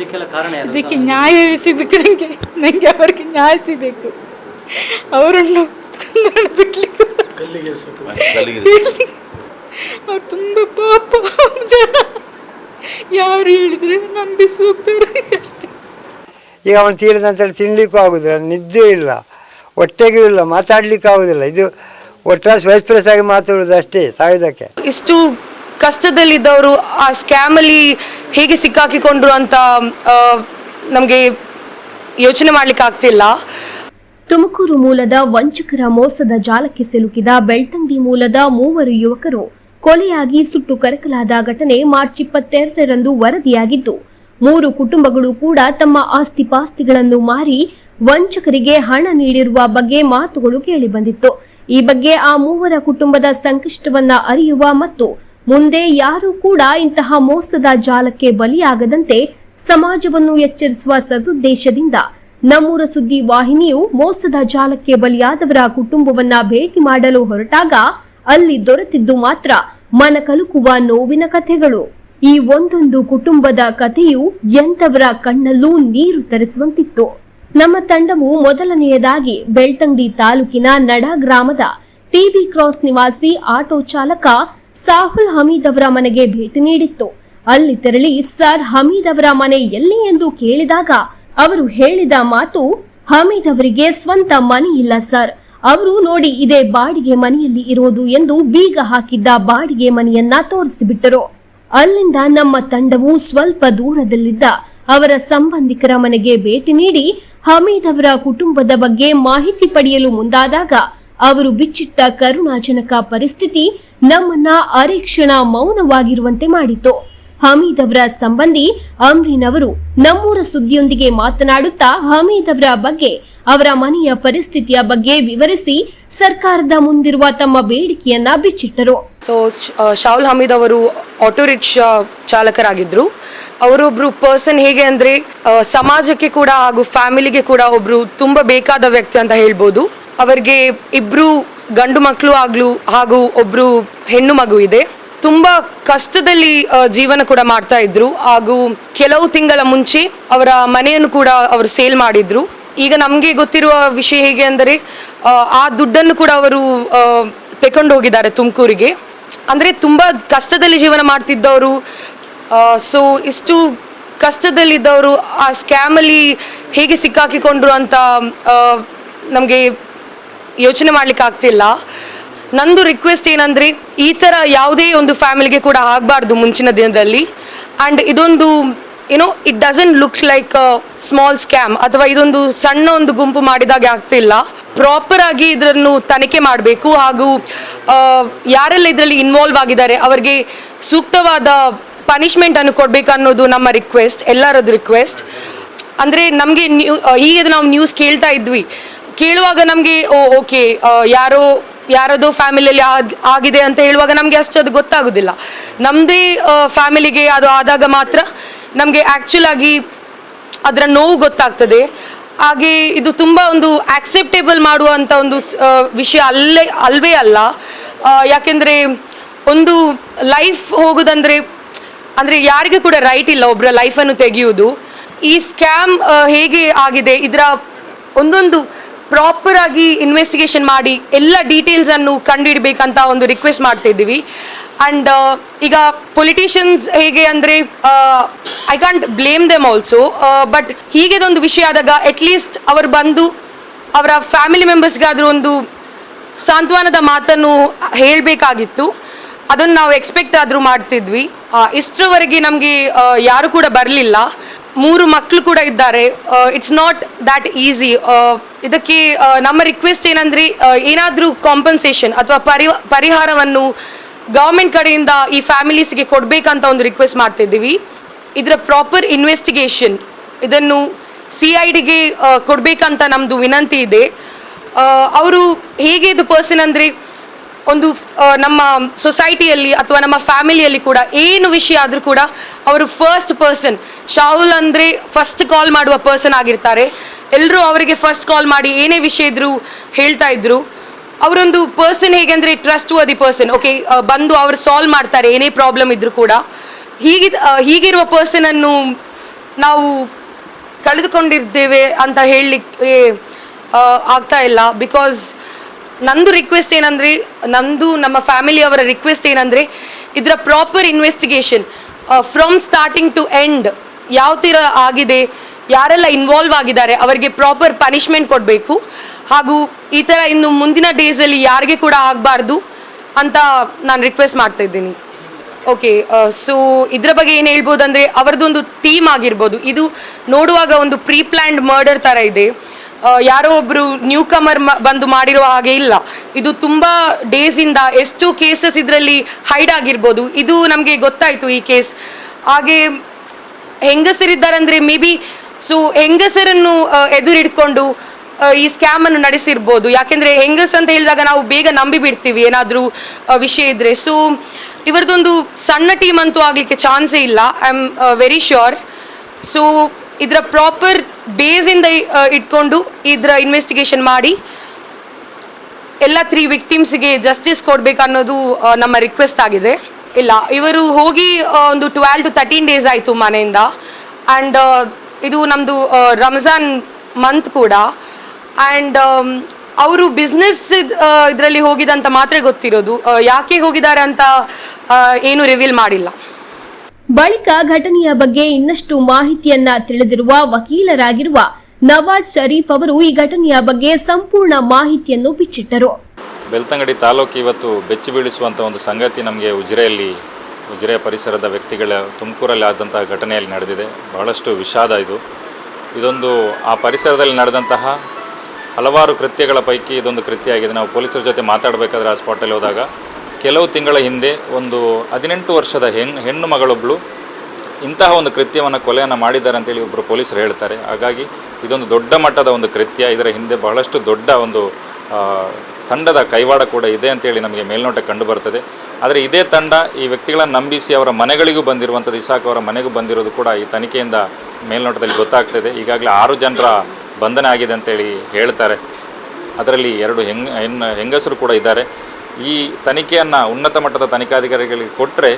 ಇದಕ್ಕೆಲ್ಲ ಕಾರಣ ಯಾರು? ಅದಕ್ಕೆ ನ್ಯಾಯ ಸಿಗಬೇಕು ನನಗೆ ನನಗೆ ಅವರಿಗೆ ನ್ಯಾಯ ಸಿಗಬೇಕು. ಅವರನ್ನು ಅವ್ರು ತುಂಬ ಪಾಪ ಜನ. ಯಾರು ಹೇಳಿದ್ರೆ ನಂಬಿಸಿ ಹೋಗ್ತಾರೆ ಅಷ್ಟೇ. ಈಗ ಅವನು ತೀರಿದ ನಂತರ ತಿನ್ನಲಿಕ್ಕೂ ಆಗೋದಿಲ್ಲ ನಿದ್ದೆ ಇಲ್ಲ ಹೊಟ್ಟೆಗೂ ಇಲ್ಲ ಮಾತಾಡ್ಲಿಕ್ಕೆ ಆಗೋದಿಲ್ಲ. ಇದು ಒಟ್ಟಾರೆ ಸ್ವಯಸ್ಪ್ರೆಸ್ ಆಗಿ ಮಾತಾಡೋದು ಅಷ್ಟೇ ಸಾಯೋದಕ್ಕೆ ಇಷ್ಟು ಕಷ್ಟದಲ್ಲಿದ್ದವರು ಆ ಸ್ಕ್ಯಾಮಲ್ಲಿ ಹೇಗೆ ಸಿಕ್ಕಾಕಿಕೊಂಡ್ರು ಅಂತ ನಮಗೆ ಯೋಚನೆ ಮಾಡ್ಲಿಕ್ಕೆ ಆಗ್ತಿಲ್ಲ. ತುಮಕೂರು ಮೂಲದ ವಂಚಕರ ಮೋಸದ ಜಾಲಕ್ಕೆ ಸಿಲುಕಿದ ಬೆಳ್ತಂಗಿ ಮೂಲದ ಮೂವರು ಯುವಕರು ಕೊಲೆಯಾಗಿ ಸುಟ್ಟು ಕರಕಲಾದ ಘಟನೆ ಮಾರ್ಚ್ ಇಪ್ಪತ್ತೆರಡರಂದು ವರದಿಯಾಗಿದ್ದು, ಮೂರು ಕುಟುಂಬಗಳು ಕೂಡ ತಮ್ಮ ಆಸ್ತಿಪಾಸ್ತಿಗಳನ್ನು ಮಾರಿ ವಂಚಕರಿಗೆ ಹಣ ನೀಡಿರುವ ಬಗ್ಗೆ ಮಾತುಗಳು ಕೇಳಿಬಂದಿತ್ತು ಈ ಬಗ್ಗೆ ಆ ಮೂವರ ಕುಟುಂಬದ ಸಂಕಷ್ಟವನ್ನ ಅರಿಯುವ ಮತ್ತು ಮುಂದೆ ಯಾರೂ ಕೂಡ ಇಂತಹ ಮೋಸದ ಜಾಲಕ್ಕೆ ಬಲಿಯಾಗದಂತೆ ಸಮಾಜವನ್ನು ಎಚ್ಚರಿಸುವ ಸದುದ್ದೇಶದಿಂದ ನಮ್ಮೂರ ಸುದ್ದಿ ವಾಹಿನಿಯು ಮೋಸದ ಜಾಲಕ್ಕೆ ಬಲಿಯಾದವರ ಕುಟುಂಬವನ್ನ ಭೇಟಿ ಮಾಡಲು ಹೊರಟಾಗ ಅಲ್ಲಿ ದೊರೆತಿದ್ದು ಮಾತ್ರ ಮನ ಕಲುಕುವ ನೋವಿನ ಕಥೆಗಳು. ಈ ಒಂದೊಂದು ಕುಟುಂಬದ ಕಥೆಯು ಎಂತವರ ಕಣ್ಣಲ್ಲೂ ನೀರು ತರಿಸುವಂತಿತ್ತು. ನಮ್ಮ ತಂಡವು ಮೊದಲನೆಯದಾಗಿ ಬೆಳ್ತಂಗಡಿ ತಾಲೂಕಿನ ನಡ ಗ್ರಾಮದ ಟಿಬಿ ಕ್ರಾಸ್ ನಿವಾಸಿ ಆಟೋ ಚಾಲಕ ಸಾಹುಲ್ ಹಮೀದ್ ಅವರ ಮನೆಗೆ ಭೇಟಿ ನೀಡಿತ್ತು. ಅಲ್ಲಿ ತೆರಳಿ ಸರ್ ಹಮೀದ್ ಅವರ ಮನೆ ಎಲ್ಲಿ ಎಂದು ಕೇಳಿದಾಗ ಅವರು ಹೇಳಿದ ಮಾತು, ಹಮೀದ್ ಅವರಿಗೆ ಸ್ವಂತ ಮನೆ ಇಲ್ಲ ಸರ್. ಅವರು ನೋಡಿ ಇದೇ ಬಾಡಿಗೆ ಮನೆಯಲ್ಲಿ ಇರೋದು ಎಂದು ಬೀಗ ಹಾಕಿದ್ದ ಬಾಡಿಗೆ ಮನೆಯನ್ನ ತೋರಿಸಿಬಿಟ್ಟರು. ಅಲ್ಲಿಂದ ನಮ್ಮ ತಂಡವು ಸ್ವಲ್ಪ ದೂರದಲ್ಲಿದ್ದ ಅವರ ಸಂಬಂಧಿಕರ ಮನೆಗೆ ಭೇಟಿ ನೀಡಿ ಹಮೀದ್ ಅವರ ಕುಟುಂಬದ ಬಗ್ಗೆ ಮಾಹಿತಿ ಪಡೆಯಲು ಮುಂದಾದಾಗ ಅವರು ಬಿಚ್ಚಿಟ್ಟ ಕರುಣಾಜನಕ ಪರಿಸ್ಥಿತಿ ನಮ್ಮನ್ನ ಅರೆಕ್ಷಣ ಮೌನವಾಗಿರುವಂತೆ ಮಾಡಿತು. ಹಮೀದ್ ಅವರ ಸಂಬಂಧಿ ಅಮ್ರೀನ್ ಅವರು ನಮ್ಮೂರ ಸುದ್ದಿಯೊಂದಿಗೆ ಮಾತನಾಡುತ್ತಾ ಹಮೀದ್ ಅವರ ಬಗ್ಗೆ, ಅವರ ಮನೆಯ ಪರಿಸ್ಥಿತಿಯ ಬಗ್ಗೆ ವಿವರಿಸಿ ಸರ್ಕಾರದ ಮುಂದಿರುವ ತಮ್ಮ ಬೇಡಿಕೆಯನ್ನ ಬಿಚ್ಚಿಟ್ಟರು. ಸೊ ಶಾಹುಲ್ ಹಮೀದ್ ಅವರು ಆಟೋ ರಿಕ್ಷಾ ಚಾಲಕರಾಗಿದ್ರು. ಅವರೊಬ್ರು ಪರ್ಸನ್ ಹೇಗೆ ಅಂದ್ರೆ ಸಮಾಜಕ್ಕೆ ಕೂಡ ಹಾಗೂ ಫ್ಯಾಮಿಲಿಗೆ ಕೂಡ ಒಬ್ರು ತುಂಬಾ ಬೇಕಾದ ವ್ಯಕ್ತಿ ಅಂತ ಹೇಳ್ಬೋದು. ಅವರಿಗೆ ಇಬ್ರು ಗಂಡು ಮಕ್ಕಳು ಆಗ್ಲು ಹಾಗೂ ಒಬ್ರು ಹೆಣ್ಣು ಮಗು ಇದೆ. ತುಂಬಾ ಕಷ್ಟದಲ್ಲಿ ಜೀವನ ಕೂಡ ಮಾಡ್ತಾ ಇದ್ರು. ಹಾಗೂ ಕೆಲವು ತಿಂಗಳ ಮುಂಚೆ ಅವರ ಮನೆಯನ್ನು ಕೂಡ ಅವರು ಸೇಲ್ ಮಾಡಿದ್ರು. ಈಗ ನಮಗೆ ಗೊತ್ತಿರುವ ವಿಷಯ ಹೇಗೆ ಅಂದರೆ ಆ, ದುಡ್ಡನ್ನು ಕೂಡ ಅವರು ತೆಕೊಂಡು ಹೋಗಿದ್ದಾರೆ ತುಮಕೂರಿಗೆ. ಅಂದರೆ ತುಂಬ ಕಷ್ಟದಲ್ಲಿ ಜೀವನ ಮಾಡ್ತಿದ್ದವರು. ಸೊ ಇಷ್ಟು ಕಷ್ಟದಲ್ಲಿದ್ದವರು ಆ ಸ್ಕ್ಯಾಮಲ್ಲಿ ಹೇಗೆ ಸಿಕ್ಕಾಕಿಕೊಂಡ್ರು ಅಂತ ನಮಗೆ ಯೋಚನೆ ಮಾಡ್ಲಿಕ್ಕೆ ಆಗ್ತಿಲ್ಲ. ನಂದು ರಿಕ್ವೆಸ್ಟ್ ಏನಂದ್ರೆ, ಈ ಥರ ಯಾವುದೇ ಒಂದು ಫ್ಯಾಮಿಲಿಗೆ ಕೂಡ ಆಗಬಾರ್ದು ಮುಂಚಿನ ದಿನದಲ್ಲಿ. ಆ್ಯಂಡ್ ಇದೊಂದು ಏನೋ it doesn't look like small scam ಅಥವಾ ಇದೊಂದು ಸಣ್ಣ ಒಂದು ಗುಂಪು ಮಾಡಿದಾಗೆ ಆಗ್ತಿಲ್ಲ. ಪ್ರಾಪರ್ ಆಗಿ ಇದನ್ನು ತನಿಖೆ ಮಾಡಬೇಕು ಹಾಗೂ ಯಾರೆಲ್ಲ ಇದರಲ್ಲಿ ಇನ್ವಾಲ್ವ್ ಆಗಿದ್ದಾರೆ, ಅವರಿಗೆ ಸೂಕ್ತವಾದ ಪನಿಷ್ಮೆಂಟ್ ಅನ್ನು ಕೊಡ್ಬೇಕು ಅನ್ನೋದು ನಮ್ಮ ರಿಕ್ವೆಸ್ಟ್ ಎಲ್ಲರದ್ದು ರಿಕ್ವೆಸ್ಟ್ ಅಂದರೆ ನಮಗೆ ನ್ಯೂ ಈಗ ನಾವು ನ್ಯೂಸ್ ಕೇಳ್ತಾ ಇದ್ವಿ. ಕೇಳುವಾಗ ನಮಗೆ, ಓ, ಓಕೆ ಯಾರೋ, ಯಾರದು ಫ್ಯಾಮಿಲಿಯಲ್ಲಿ ಆಗಿದೆ ಅಂತ ಹೇಳುವಾಗ ನಮಗೆ ಅಷ್ಟು ಅದು ಗೊತ್ತಾಗೋದಿಲ್ಲ. ನಮ್ಮದೇ ಫ್ಯಾಮಿಲಿಗೆ ಅದು ಆದಾಗ ಮಾತ್ರ ನಮಗೆ ಆ್ಯಕ್ಚುಲ್ ಆಗಿ ಅದರ ನೋವು ಗೊತ್ತಾಗ್ತದೆ. ಹಾಗೆ ಇದು ತುಂಬ ಒಂದು ಆಕ್ಸೆಪ್ಟೇಬಲ್ ಮಾಡುವಂಥ ಒಂದು ವಿಷಯ ಅಲ್ಲೇ, ಅಲ್ವೇ ಅಲ್ಲ. ಯಾಕೆಂದರೆ ಒಂದು ಲೈಫ್ ಹೋಗುದಂದ್ರೆ, ಅಂದರೆ ಯಾರಿಗೆ ಕೂಡ ರೈಟ್ ಇಲ್ಲ ಒಬ್ಬರ ಲೈಫನ್ನು ತೆಗೆಯುವುದು. ಈ ಸ್ಕ್ಯಾಮ್ ಹೇಗೆ ಆಗಿದೆ, ಇದರ ಒಂದೊಂದು ಪ್ರಾಪರ್ ಆಗಿ ಇನ್ವೆಸ್ಟಿಗೇಷನ್ ಮಾಡಿ ಎಲ್ಲ ಡೀಟೇಲ್ಸ್ ಅನ್ನು ಕಂಡುಹಿಡಬೇಕಂತ ಒಂದು ರಿಕ್ವೆಸ್ಟ್ ಮಾಡ್ತಾ ಇದ್ದೀವಿ ಆ್ಯಂಡ್ ಈಗ ಪೊಲಿಟಿಷಿಯನ್ಸ್ ಹೇಗೆ ಅಂದರೆ I can't blame them also but ಹೀಗೆದೊಂದು ವಿಷಯ ಆದಾಗ ಅಟ್ಲೀಸ್ಟ್ ಅವರು ಬಂದು ಅವರ ಫ್ಯಾಮಿಲಿ ಮೆಂಬರ್ಸ್ಗಾದರೂ ಒಂದು ಸಾಂತ್ವನದ ಮಾತನ್ನು ಹೇಳಬೇಕಾಗಿತ್ತು. ಅದನ್ನು ನಾವು ಎಕ್ಸ್ಪೆಕ್ಟ್ ಆದರೂ ಮಾಡ್ತಿದ್ವಿ. ಆ, ಇಷ್ಟರವರೆಗೆ ನಮಗೆ ಯಾರು ಕೂಡ ಬರಲಿಲ್ಲ. ಮೂರು ಮಕ್ಕಳು ಕೂಡ ಇದ್ದಾರೆ. ಇಟ್ಸ್ ನಾಟ್ ದ್ಯಾಟ್ ಈಸಿ ಇದಕ್ಕೆ ನಮ್ಮ ರಿಕ್ವೆಸ್ಟ್ ಏನಂದರೆ ಏನಾದರೂ ಕಾಂಪನ್ಸೇಷನ್ ಅಥವಾ ಪರಿ, ಪರಿಹಾರವನ್ನು ಗೌರ್ಮೆಂಟ್ ಕಡೆಯಿಂದ ಈ ಫ್ಯಾಮಿಲೀಸ್ಗೆ ಕೊಡಬೇಕಂತ ಒಂದು ರಿಕ್ವೆಸ್ಟ್ ಮಾಡ್ತಿದ್ದೀವಿ ಇದರ ಪ್ರಾಪರ್ ಇನ್ವೆಸ್ಟಿಗೇಷನ್ ಇದನ್ನು ಸಿ ಐ ಡಿಗೆ ಕೊಡಬೇಕಂತ ನಮ್ಮದು ವಿನಂತಿ ಇದೆ. ಅವರು ಹೇಗೆ ಇದು ಪರ್ಸನ್ ಅಂದರೆ ಒಂದು ನಮ್ಮ ಸೊಸೈಟಿಯಲ್ಲಿ ಅಥವಾ ನಮ್ಮ ಫ್ಯಾಮಿಲಿಯಲ್ಲಿ ಕೂಡ ಏನು ವಿಷಯ ಆದರೂ ಕೂಡ ಅವರು ಫಸ್ಟ್ ಪರ್ಸನ್ ಶಾಹುಲ್ ಅಂದರೆ ಫಸ್ಟ್ ಕಾಲ್ ಮಾಡುವ ಪರ್ಸನ್ ಆಗಿರ್ತಾರೆ. ಎಲ್ಲರೂ ಅವರಿಗೆ ಫಸ್ಟ್ ಕಾಲ್ ಮಾಡಿ ಏನೇ ವಿಷಯ ಇದ್ರೂ ಹೇಳ್ತಾ ಇದ್ರು. ಅವರೊಂದು ಪರ್ಸನ್ ಹೇಗೆ ಅಂದರೆ ಟ್ರಸ್ಟ್ ವದಿ ಪರ್ಸನ್ ಓಕೆ ಬಂದು ಅವರು ಸಾಲ್ವ್ ಮಾಡ್ತಾರೆ, ಏನೇ ಪ್ರಾಬ್ಲಮ್ ಇದ್ದರೂ ಕೂಡ. ಹೀಗಿದ ಹೀಗಿರುವ ಪರ್ಸನನ್ನು ನಾವು ಕಳೆದುಕೊಂಡಿದ್ದೇವೆ ಅಂತ ಹೇಳಲಿಕ್ಕೆ ಆಗ್ತಾ ಇಲ್ಲ. ಬಿಕಾಸ್ ನಂದು ರಿಕ್ವೆಸ್ಟ್ ಏನಂದರೆ, ನಂದು ನಮ್ಮ ಫ್ಯಾಮಿಲಿಯವರ ರಿಕ್ವೆಸ್ಟ್ ಏನಂದರೆ, ಇದರ proper investigation from starting to end ಯಾವ ಥರ ಆಗಿದೆ, ಯಾರೆಲ್ಲ ಇನ್ವಾಲ್ವ್ ಆಗಿದ್ದಾರೆ, ಅವರಿಗೆ ಪ್ರಾಪರ್ ಪನಿಷ್ಮೆಂಟ್ ಕೊಡಬೇಕು. ಹಾಗೂ ಈ ಥರ ಇನ್ನು ಮುಂದಿನ ಡೇಸಲ್ಲಿ ಯಾರಿಗೆ ಕೂಡ ಆಗಬಾರ್ದು ಅಂತ ನಾನು ರಿಕ್ವೆಸ್ಟ್ ಮಾಡ್ತಾ ಇದ್ದೀನಿ. ಓಕೆ ಸೊ ಇದರ ಬಗ್ಗೆ ಏನು ಹೇಳ್ಬೋದು ಅಂದರೆ ಅವರದೊಂದು ಟೀಮ್ ಆಗಿರ್ಬೋದು. ಇದು ನೋಡುವಾಗ ಒಂದು ಪ್ರೀ ಪ್ಲ್ಯಾಂಡ್ ಮರ್ಡರ್ ಥರ ಇದೆ. ಯಾರೋ ಒಬ್ಬರು ನ್ಯೂ ಕಮರ್ ಬಂದು ಮಾಡಿರುವ ಹಾಗೆ ಇಲ್ಲ. ಇದು ತುಂಬ ಡೇಸಿಂದ ಎಷ್ಟು ಕೇಸಸ್ ಇದರಲ್ಲಿ ಹೈಡ್ ಆಗಿರ್ಬೋದು. ಇದು ನಮಗೆ ಗೊತ್ತಾಯಿತು ಈ ಕೇಸ್ ಹಾಗೆ ಹೆಂಗಸರಿದ್ದಾರೆ ಅಂದರೆ ಮೇ ಬಿ ಸೊ ಹೆಂಗಸರನ್ನು ಎದುರಿಡ್ಕೊಂಡು ಈ ಸ್ಕ್ಯಾಮ್ ಅನ್ನು ನಡೆಸಿರ್ಬೋದು. ಯಾಕೆಂದ್ರೆ ಹೆಂಗಸ್ ಅಂತ ಹೇಳಿದಾಗ ನಾವು ಬೇಗ ನಂಬಿ ಬಿಡ್ತೀವಿ ಏನಾದರೂ ವಿಷಯ ಇದ್ರೆ. ಸೊ ಇವರದೊಂದು ಸಣ್ಣ ಟೀಮ್ ಅಂತೂ ಆಗಲಿಕ್ಕೆ ಚಾನ್ಸೇ ಇಲ್ಲ. I am very sure so ಇದರ ಪ್ರಾಪರ್ ಬೇಸಿಂದ ಇಟ್ಕೊಂಡು ಇದರ ಇನ್ವೆಸ್ಟಿಗೇಷನ್ ಮಾಡಿ, ಎಲ್ಲ ತ್ರೀ ವಿಕ್ಟಿಮ್ಸ್ಗೆ ಜಸ್ಟಿಸ್ ಕೊಡ್ಬೇಕು ಅನ್ನೋದು ನಮ್ಮ ರಿಕ್ವೆಸ್ಟ್ ಆಗಿದೆ. ಇಲ್ಲ, ಇವರು ಹೋಗಿ ಒಂದು ಟ್ವೆಲ್ ಟು ತರ್ಟೀನ್ ಡೇಸ್ ಆಯಿತು ಮನೆಯಿಂದ. ಆ್ಯಂಡ್ ಇದು ನಮ್ಮದು ರಂಜಾನ್ ಮಂತ್ ಕೂಡ. ಆ್ಯಂಡ್ ಅವರು ಬಿಸ್ನೆಸ್ ಇದರಲ್ಲಿ ಹೋಗಿದಂತ ಮಾತ್ರ ಗೊತ್ತಿರೋದು. ಯಾಕೆ ಹೋಗಿದ್ದಾರೆ ಅಂತ ಏನು ರಿವೀಲ್ ಮಾಡಿಲ್ಲ. ಬಳಿಕ ಘಟನೆಯ ಬಗ್ಗೆ ಇನ್ನಷ್ಟು ಮಾಹಿತಿಯನ್ನ ತಿಳಿದಿರುವ ವಕೀಲರಾಗಿರುವ ನವಾಜ್ ಶರೀಫ್ ಅವರು ಈ ಘಟನೆಯ ಬಗ್ಗೆ ಸಂಪೂರ್ಣ ಮಾಹಿತಿಯನ್ನು ಬಿಚ್ಚಿಟ್ಟರು. ಬೆಳ್ತಂಗಡಿ ತಾಲೂಕು ಇವತ್ತು ಬೆಚ್ಚಿ ಬೀಳಿಸುವಂಥ ಒಂದು ಸಂಗತಿ ನಮಗೆ ಉಜಿರೆಯಲ್ಲಿ, ಉಜಿರೆ ಪರಿಸರದ ವ್ಯಕ್ತಿಗಳ ತುಮಕೂರಲ್ಲಿ ಆದಂತಹ ಘಟನೆಯಲ್ಲಿ ನಡೆದಿದೆ. ಬಹಳಷ್ಟು ವಿಷಾದ ಇದು. ಇದೊಂದು ಆ ಪರಿಸರದಲ್ಲಿ ನಡೆದಂತಹ ಹಲವಾರು ಕೃತ್ಯಗಳ ಪೈಕಿ ಇದೊಂದು ಕೃತ್ಯ ಆಗಿದೆ. ನಾವು ಪೊಲೀಸರ ಜೊತೆ ಮಾತಾಡಬೇಕಾದ್ರೆ ಆ ಸ್ಪಾಟಲ್ಲಿ ಹೋದಾಗ ಕೆಲವು ತಿಂಗಳ ಹಿಂದೆ ಒಂದು ಹದಿನೆಂಟು ವರ್ಷದ ಹೆಣ್ಣು ಹೆಣ್ಣು ಮಗಳೊಬ್ಬಳು ಇಂತಹ ಒಂದು ಕೃತ್ಯವನ್ನು ಕೊಲೆಯನ್ನು ಮಾಡಿದ್ದಾರೆ ಅಂತೇಳಿ ಒಬ್ಬರು ಪೊಲೀಸರು ಹೇಳ್ತಾರೆ. ಹಾಗಾಗಿ ಇದೊಂದು ದೊಡ್ಡ ಮಟ್ಟದ ಒಂದು ಕೃತ್ಯ. ಇದರ ಹಿಂದೆ ಬಹಳಷ್ಟು ದೊಡ್ಡ ಒಂದು ತಂಡದ ಕೈವಾಡ ಕೂಡ ಇದೆ ಅಂತೇಳಿ ನಮಗೆ ಮೇಲ್ನೋಟ ಕಂಡು ಬರ್ತದೆ ಆದರೆ ಇದೇ ತಂಡ ಈ ವ್ಯಕ್ತಿಗಳನ್ನು ನಂಬಿಸಿ ಅವರ ಮನೆಗಳಿಗೂ ಬಂದಿರುವಂಥದ್ದು, ಇಸಾಕ್ ಅವರ ಮನೆಗೂ ಬಂದಿರೋದು ಕೂಡ ಈ ತನಿಖೆಯಿಂದ ಮೇಲ್ನೋಟದಲ್ಲಿ ಗೊತ್ತಾಗ್ತದೆ. ಈಗಾಗಲೇ ಆರು ಜನರ ಬಂಧನ ಆಗಿದೆ ಅಂತೇಳಿ ಹೇಳ್ತಾರೆ. ಅದರಲ್ಲಿ ಎರಡು ಹೆಂಗ ಹೆಣ್ಣು ಹೆಂಗಸರು ಕೂಡ ಇದ್ದಾರೆ. ಈ ತನಿಖೆಯನ್ನು ಉನ್ನತ ಮಟ್ಟದ ತನಿಖಾಧಿಕಾರಿಗಳಿಗೆ ಕೊಟ್ಟರೆ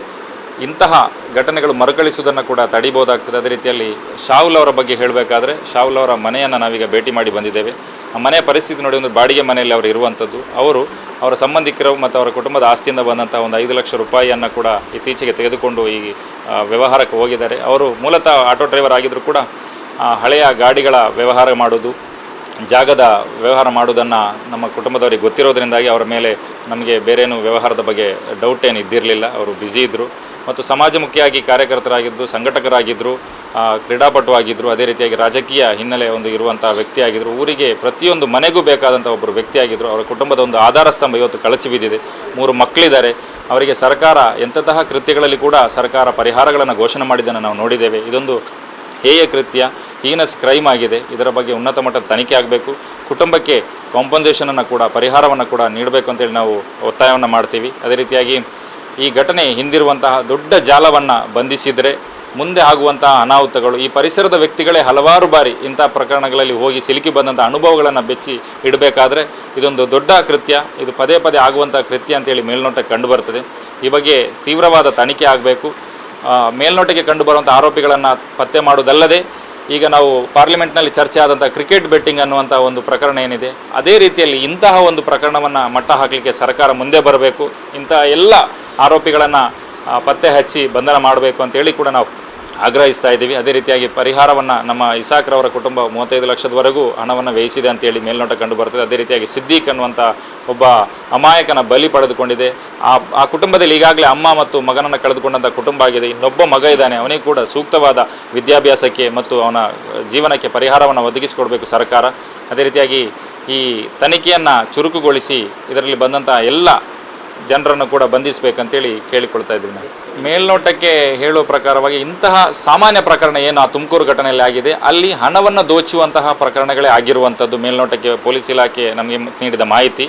ಇಂತಹ ಘಟನೆಗಳು ಮರುಕಳಿಸುವುದನ್ನು ಕೂಡ ತಡಿಬೋದಾಗ್ತದೆ ಅದೇ ರೀತಿಯಲ್ಲಿ ಶಾಹುಲ್ ಅವರ ಬಗ್ಗೆ ಹೇಳಬೇಕಾದ್ರೆ ಶಾಹುಲ್ ಅವರ ಮನೆಯನ್ನು ನಾವೀಗ ಭೇಟಿ ಮಾಡಿ ಬಂದಿದ್ದೇವೆ. ಆ ಮನೆಯ ಪರಿಸ್ಥಿತಿ ನೋಡಿ ಒಂದು ಬಾಡಿಗೆ ಮನೆಯಲ್ಲಿ ಅವರು ಇರುವಂಥದ್ದು ಅವರು ಅವರ ಸಂಬಂಧಿಕರು ಮತ್ತು ಅವರ ಕುಟುಂಬದ ಆಸ್ತಿಯಿಂದ ಬಂದಂಥ ಒಂದು ಐದು ಲಕ್ಷ ರೂಪಾಯಿಯನ್ನು ಕೂಡ ಇತ್ತೀಚೆಗೆ ತೆಗೆದುಕೊಂಡು ಈ ವ್ಯವಹಾರಕ್ಕೆ ಹೋಗಿದ್ದಾರೆ. ಅವರು ಮೂಲತಃ ಆಟೋ ಡ್ರೈವರ್ ಆಗಿದ್ದರೂ ಕೂಡ ಹಳೆಯ ಗಾಡಿಗಳ ವ್ಯವಹಾರ ಮಾಡೋದು ಜಾಗದ ವ್ಯವಹಾರ ಮಾಡೋದನ್ನು ನಮ್ಮ ಕುಟುಂಬದವರಿಗೆ ಗೊತ್ತಿರೋದ್ರಿಂದಾಗಿ ಅವರ ಮೇಲೆ ನಮಗೆ ಬೇರೇನು ವ್ಯವಹಾರದ ಬಗ್ಗೆ ಡೌಟ್ ಏನು ಇದ್ದಿರಲಿಲ್ಲ. ಅವರು ಬ್ಯುಸಿ ಇದ್ದರು ಮತ್ತು ಸಮಾಜಮುಖಿಯಾಗಿ ಕಾರ್ಯಕರ್ತರಾಗಿದ್ದರು ಸಂಘಟಕರಾಗಿದ್ದರು ಕ್ರೀಡಾಪಟು ಆಗಿದ್ದರು ಅದೇ ರೀತಿಯಾಗಿ ರಾಜಕೀಯ ಹಿನ್ನೆಲೆ ಒಂದು ಇರುವಂಥ ವ್ಯಕ್ತಿಯಾಗಿದ್ದರು ಊರಿಗೆ ಪ್ರತಿಯೊಂದು ಮನೆಗೂ ಬೇಕಾದಂಥ ಒಬ್ಬರು ವ್ಯಕ್ತಿಯಾಗಿದ್ದರು ಅವರ ಕುಟುಂಬದ ಒಂದು ಆಧಾರ ಸ್ತಂಭ ಇವತ್ತು ಕಳಚಿ ಬಿದ್ದಿದೆ. ಮೂರು ಮಕ್ಕಳಿದ್ದಾರೆ. ಅವರಿಗೆ ಸರ್ಕಾರ ಎಂತಹ ಕೃತ್ಯಗಳಲ್ಲಿ ಕೂಡ ಸರ್ಕಾರ ಪರಿಹಾರಗಳನ್ನು ಘೋಷಣೆ ಮಾಡಿದ್ದನ್ನು ನಾವು ನೋಡಿದ್ದೇವೆ. ಇದೊಂದು ಹೇಯ ಕೃತ್ಯ. ಹೀನಸ್ ಕ್ರೈಮ್ ಆಗಿದೆ. ಇದರ ಬಗ್ಗೆ ಉನ್ನತ ಮಟ್ಟದ ತನಿಖೆ ಆಗಬೇಕು. ಕುಟುಂಬಕ್ಕೆ ಕಾಂಪನ್ಸೇಷನನ್ನು ಕೂಡ, ಪರಿಹಾರವನ್ನು ಕೂಡ ನೀಡಬೇಕು ಅಂತೇಳಿ ನಾವು ಒತ್ತಾಯವನ್ನು ಮಾಡ್ತೀವಿ. ಅದೇ ರೀತಿಯಾಗಿ ಈ ಘಟನೆ ಹಿಂದಿರುವಂತಹ ದೊಡ್ಡ ಜಾಲವನ್ನು ಬಂಧಿಸಿದರೆ, ಮುಂದೆ ಆಗುವಂತಹ ಅನಾಹುತಗಳು, ಈ ಪರಿಸರದ ವ್ಯಕ್ತಿಗಳೇ ಹಲವಾರು ಬಾರಿ ಇಂಥ ಪ್ರಕರಣಗಳಲ್ಲಿ ಹೋಗಿ ಸಿಲುಕಿ ಬಂದಂಥ ಅನುಭವಗಳನ್ನು ಬೆಚ್ಚಿ ಇಡಬೇಕಾದ್ರೆ ಇದೊಂದು ದೊಡ್ಡ ಕೃತ್ಯ. ಇದು ಪದೇ ಪದೇ ಆಗುವಂಥ ಕೃತ್ಯ ಅಂತೇಳಿ ಮೇಲ್ನೋಟಕ್ಕೆ ಕಂಡುಬರ್ತದೆ. ಈ ಬಗ್ಗೆ ತೀವ್ರವಾದ ತನಿಖೆ ಆಗಬೇಕು. ಮೇಲ್ನೋಟಕ್ಕೆ ಕಂಡುಬರುವಂಥ ಆರೋಪಿಗಳನ್ನು ಪತ್ತೆ ಮಾಡುವುದಲ್ಲದೆ ಈಗ ನಾವು ಪಾರ್ಲಿಮೆಂಟ್ನಲ್ಲಿ ಚರ್ಚೆ ಆದಂಥ ಕ್ರಿಕೆಟ್ ಬೆಟ್ಟಿಂಗ್ ಅನ್ನುವಂಥ ಒಂದು ಪ್ರಕರಣ ಏನಿದೆ, ಅದೇ ರೀತಿಯಲ್ಲಿ ಇಂತಹ ಒಂದು ಪ್ರಕರಣವನ್ನು ಮಟ್ಟ ಹಾಕಲಿಕ್ಕೆ ಸರ್ಕಾರ ಮುಂದೆ ಬರಬೇಕು. ಇಂತಹ ಎಲ್ಲ ಆರೋಪಿಗಳನ್ನು ಪತ್ತೆ ಹಚ್ಚಿ ಬಂಧನ ಮಾಡಬೇಕು ಅಂತೇಳಿ ಕೂಡ ನಾವು ಆಗ್ರಹಿಸ್ತಾ ಇದ್ದೀವಿ. ಅದೇ ರೀತಿಯಾಗಿ ಪರಿಹಾರವನ್ನು ನಮ್ಮ ಇಸಾಕ್ರವರ ಕುಟುಂಬ ಮೂವತ್ತೈದು ಲಕ್ಷದವರೆಗೂ ಹಣವನ್ನು ವ್ಯಯಿಸಿದೆ ಅಂತೇಳಿ ಮೇಲ್ನೋಟ ಕಂಡು ಬರ್ತದೆ. ಅದೇ ರೀತಿಯಾಗಿ ಸಿದ್ದೀಕ್ ಅನ್ನುವಂಥ ಒಬ್ಬ ಅಮಾಯಕನ ಬಲಿ ಪಡೆದುಕೊಂಡಿದೆ. ಆ ಆ ಕುಟುಂಬದಲ್ಲಿ ಈಗಾಗಲೇ ಅಮ್ಮ ಮತ್ತು ಮಗನನ್ನು ಕಳೆದುಕೊಂಡಂಥ ಕುಟುಂಬ ಆಗಿದೆ. ಇನ್ನೊಬ್ಬ ಮಗ ಇದ್ದಾನೆ. ಅವನಿಗೆ ಕೂಡ ಸೂಕ್ತವಾದ ವಿದ್ಯಾಭ್ಯಾಸಕ್ಕೆ ಮತ್ತು ಅವನ ಜೀವನಕ್ಕೆ ಪರಿಹಾರವನ್ನು ಒದಗಿಸಿಕೊಡಬೇಕು ಸರ್ಕಾರ. ಅದೇ ರೀತಿಯಾಗಿ ಈ ತನಿಖೆಯನ್ನು ಚುರುಕುಗೊಳಿಸಿ ಇದರಲ್ಲಿ ಬಂದಂಥ ಎಲ್ಲ ಜನರನ್ನು ಕೂಡ ಬಂಧಿಸಬೇಕಂತೇಳಿ ಕೇಳಿಕೊಳ್ತಾ ಇದ್ದೀವಿ ನಾವು. ಮೇಲ್ನೋಟಕ್ಕೆ ಹೇಳುವ ಪ್ರಕಾರವಾಗಿ ಇಂತಹ ಸಾಮಾನ್ಯ ಪ್ರಕರಣ ಏನು ಆ ತುಮಕೂರು ಘಟನೆಯಲ್ಲಿ ಆಗಿದೆ, ಅಲ್ಲಿ ಹಣವನ್ನು ದೋಚುವಂತಹ ಪ್ರಕರಣಗಳೇ ಆಗಿರುವಂಥದ್ದು. ಮೇಲ್ನೋಟಕ್ಕೆ ಪೊಲೀಸ್ ಇಲಾಖೆ ನಮಗೆ ನೀಡಿದ ಮಾಹಿತಿ,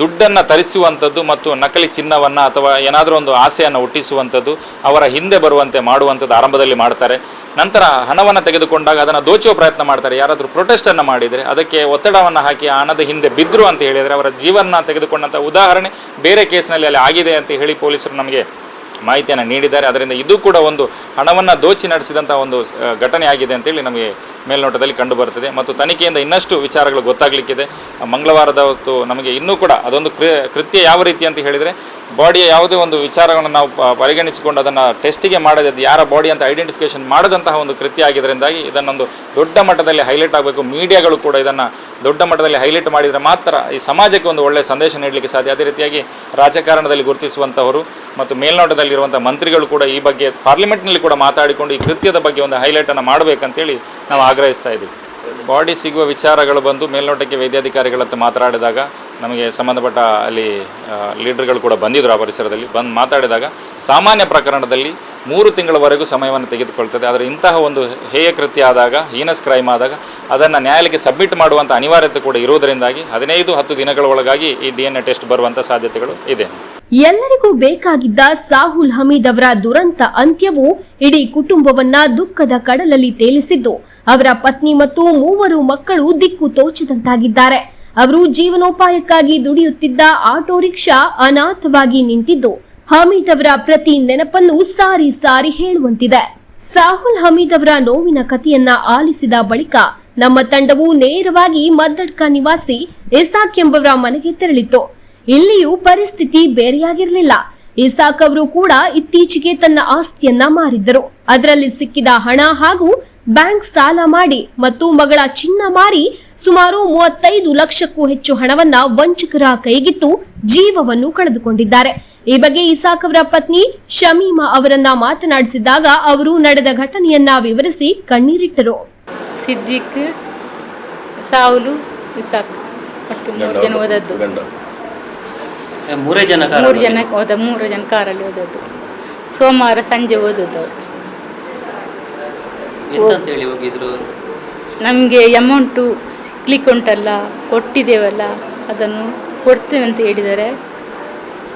ದುಡ್ಡನ್ನು ತರಿಸುವಂಥದ್ದು ಮತ್ತು ನಕಲಿ ಚಿನ್ನವನ್ನು ಅಥವಾ ಏನಾದರೂ ಒಂದು ಆಸೆಯನ್ನು ಹುಟ್ಟಿಸುವಂಥದ್ದು ಅವರ ಹಿಂದೆ ಬರುವಂತೆ ಮಾಡುವಂಥದ್ದು ಆರಂಭದಲ್ಲಿ ಮಾಡ್ತಾರೆ. ನಂತರ ಹಣವನ್ನು ತೆಗೆದುಕೊಂಡಾಗ ಅದನ್ನು ದೋಚುವ ಪ್ರಯತ್ನ ಮಾಡ್ತಾರೆ. ಯಾರಾದರೂ ಪ್ರೊಟೆಸ್ಟನ್ನು ಮಾಡಿದರೆ ಅದಕ್ಕೆ ಒತ್ತಡವನ್ನು ಹಾಕಿ ಆ ಹಣದ ಹಿಂದೆ ಬಿದ್ದರು ಅಂತ ಹೇಳಿದರೆ ಅವರ ಜೀವನ ತೆಗೆದುಕೊಂಡಂಥ ಉದಾಹರಣೆ ಬೇರೆ ಕೇಸ್ನಲ್ಲಿ ಅಲ್ಲಿ ಆಗಿದೆ ಅಂತ ಹೇಳಿ ಪೊಲೀಸರು ನಮಗೆ ಮಾಹಿತಿಯನ್ನು ನೀಡಿದ್ದಾರೆ. ಅದರಿಂದ ಇದು ಕೂಡ ಒಂದು ಹಣವನ್ನು ದೋಚಿ ನಡೆಸಿದಂಥ ಒಂದು ಘಟನೆ ಆಗಿದೆ ಅಂತೇಳಿ ನಮಗೆ ಮೇಲ್ನೋಟದಲ್ಲಿ ಕಂಡು ಬರ್ತದೆ ಮತ್ತು ತನಿಖೆಯಿಂದ ಇನ್ನಷ್ಟು ವಿಚಾರಗಳು ಗೊತ್ತಾಗಲಿಕ್ಕಿದೆ. ಮಂಗಳವಾರದ ಹೊತ್ತು ನಮಗೆ ಇನ್ನೂ ಕೂಡ ಅದೊಂದು ಕೃತ್ಯ ಯಾವ ರೀತಿ ಅಂತ ಹೇಳಿದರೆ, ಬಾಡಿಯ ಯಾವುದೇ ಒಂದು ವಿಚಾರಗಳನ್ನು ನಾವು ಪರಿಗಣಿಸಿಕೊಂಡು ಅದನ್ನು ಟೆಸ್ಟಿಗೆ ಮಾಡದೆ ಯಾರ ಬಾಡಿ ಅಂತ ಐಡೆಂಟಿಫಿಕೇಷನ್ ಮಾಡದಂತಹ ಒಂದು ಕೃತ್ಯ ಆಗಿದ್ದರಿಂದಾಗಿ ಇದನ್ನೊಂದು ದೊಡ್ಡ ಮಟ್ಟದಲ್ಲಿ ಹೈಲೈಟ್ ಆಗಬೇಕು. ಮೀಡಿಯಾಗಳು ಕೂಡ ಇದನ್ನು ದೊಡ್ಡ ಮಟ್ಟದಲ್ಲಿ ಹೈಲೈಟ್ ಮಾಡಿದರೆ ಮಾತ್ರ ಈ ಸಮಾಜಕ್ಕೆ ಒಂದು ಒಳ್ಳೆಯ ಸಂದೇಶ ನೀಡಲಿಕ್ಕೆ ಸಾಧ್ಯ. ಅದೇ ರೀತಿಯಾಗಿ ರಾಜಕಾರಣದಲ್ಲಿ ಗುರುತಿಸುವಂಥವರು ಮತ್ತು ಮೇಲ್ನೋಟದಲ್ಲಿರುವಂಥ ಮಂತ್ರಿಗಳು ಕೂಡ ಈ ಬಗ್ಗೆ ಪಾರ್ಲಿಮೆಂಟ್ನಲ್ಲಿ ಕೂಡ ಮಾತಾಡಿಕೊಂಡು ಈ ಕೃತ್ಯದ ಬಗ್ಗೆ ಒಂದು ಹೈಲೈಟನ್ನು ಮಾಡಬೇಕಂತೇಳಿ ನಾವು ಆಗ್ರಹಿಸ್ತಾ ಇದ್ದೀವಿ. ಬಾಡಿ ಸಿಗುವ ವಿಚಾರಗಳು ಬಂದು ಮೇಲ್ನೋಟಕ್ಕೆ ವೈದ್ಯಾಧಿಕಾರಿಗಳತ್ತ ಮಾತಾಡಿದಾಗ ನಮಗೆ ಸಂಬಂಧಪಟ್ಟ ಅಲ್ಲಿ ಲೀಡರ್ಗಳು ಕೂಡ ಬಂದಿದ್ದರು ಆ ಪರಿಸರದಲ್ಲಿ, ಬಂದು ಮಾತಾಡಿದಾಗ ಸಾಮಾನ್ಯ ಪ್ರಕರಣದಲ್ಲಿ ಮೂರು ತಿಂಗಳವರೆಗೂ ಸಮಯವನ್ನು ತೆಗೆದುಕೊಳ್ತದೆ. ಆದರೆ ಇಂತಹ ಒಂದು ಹೇಯ ಕೃತ್ಯ ಆದಾಗ ಹೀನಸ್ ಕ್ರೈಮ್ ಆದಾಗ ಅದನ್ನು ನ್ಯಾಯಾಲಯಕ್ಕೆ ಸಬ್ಮಿಟ್ ಮಾಡುವಂಥ ಅನಿವಾರ್ಯತೆ ಕೂಡ ಇರುವುದರಿಂದಾಗಿ ಹದಿನೈದು ಹತ್ತು ದಿನಗಳ ಒಳಗಾಗಿ ಈ ಡಿ ಎನ್ ಎ ಟೆಸ್ಟ್ ಬರುವಂಥ ಸಾಧ್ಯತೆಗಳು ಇದೆ. ಎಲ್ಲರಿಗೂ ಬೇಕಾಗಿದ್ದ ಸಾಹುಲ್ ಹಮೀದ್ ಅವರ ದುರಂತ ಅಂತ್ಯವು ಇಡೀ ಕುಟುಂಬವನ್ನ ದುಃಖದ ಕಡಲಲ್ಲಿ ತೇಲಿಸಿದ್ದು, ಅವರ ಪತ್ನಿ ಮತ್ತು ಮೂವರು ಮಕ್ಕಳು ದಿಕ್ಕು ತೋಚದಂತಾಗಿದ್ದಾರೆ. ಅವರು ಜೀವನೋಪಾಯಕ್ಕಾಗಿ ದುಡಿಯುತ್ತಿದ್ದ ಆಟೋ ರಿಕ್ಷಾ ಅನಾಥವಾಗಿ ನಿಂತಿದ್ದು, ಹಮೀದ್ ಅವರ ಪ್ರತಿ ನೆನಪನ್ನು ಸಾರಿ ಸಾರಿ ಹೇಳುವಂತಿದೆ. ಸಾಹುಲ್ ಹಮೀದ್ ಅವರ ನೋವಿನ ಕಥೆಯನ್ನ ಆಲಿಸಿದ ಬಳಿಕ ನಮ್ಮ ತಂಡವು ನೇರವಾಗಿ ಮದ್ದಡ್ಕ ನಿವಾಸಿ ಇಸಾಕ್ ಎಂಬವರ ಮನೆಗೆ ತೆರಳಿತು ಇಲ್ಲಿಯೂ ಪರಿಸ್ಥಿತಿ ಬೇರೆಯಾಗಿರಲಿಲ್ಲ. ಇಸಾಕ್ ಅವರು ಕೂಡ ಇತ್ತೀಚೆಗೆ ತನ್ನ ಆಸ್ತಿಯನ್ನ ಮಾರಿದ್ದರು. ಅದರಲ್ಲಿ ಸಿಕ್ಕಿದ ಹಣ ಹಾಗೂ ಬ್ಯಾಂಕ್ ಸಾಲ ಮಾಡಿ ಮತ್ತು ಮಗಳ ಚಿನ್ನ ಮಾರಿ ಸುಮಾರು ಮೂವತ್ತೈದು ಲಕ್ಷಕ್ಕೂ ಹೆಚ್ಚು ಹಣವನ್ನ ವಂಚಕರ ಕೈಗಿತ್ತು ಜೀವವನ್ನು ಕಳೆದುಕೊಂಡಿದ್ದಾರೆ. ಈ ಬಗ್ಗೆ ಇಸಾಕ್ ಅವರ ಪತ್ನಿ ಶಮೀಮಾ ಅವರನ್ನ ಮಾತನಾಡಿಸಿದಾಗ ಅವರು ನಡೆದ ಘಟನೆಯನ್ನ ವಿವರಿಸಿ ಕಣ್ಣೀರಿಟ್ಟರು. ಸಿದ್ದಿಕ್ ಸಾವುಲು ಇಸಾಕ್. ಒಟ್ಟು ಮೂರು ಜನ ಓದದ್ದು ಏ, ಮೂರೇ ಜನ ಮೂರು ಜನ ಹೋದ ಮೂರು ಜನ ಕಾರಲ್ಲಿ ಓದದ್ದು ಸೋಮವಾರ ಸಂಜೆ ಅಂತ ಹೇಳಿ ಹೋಗಿದ್ರು? ನಮಗೆ ಅಮೌಂಟು ಸಿಕ್ಲಿಕ್ಕೆ ಉಂಟಲ್ಲ ಕೊಟ್ಟಿದ್ದೇವಲ್ಲ ಅದನ್ನು ಕೊಡ್ತೇನೆ ಅಂತ ಹೇಳಿದ್ದಾರೆ.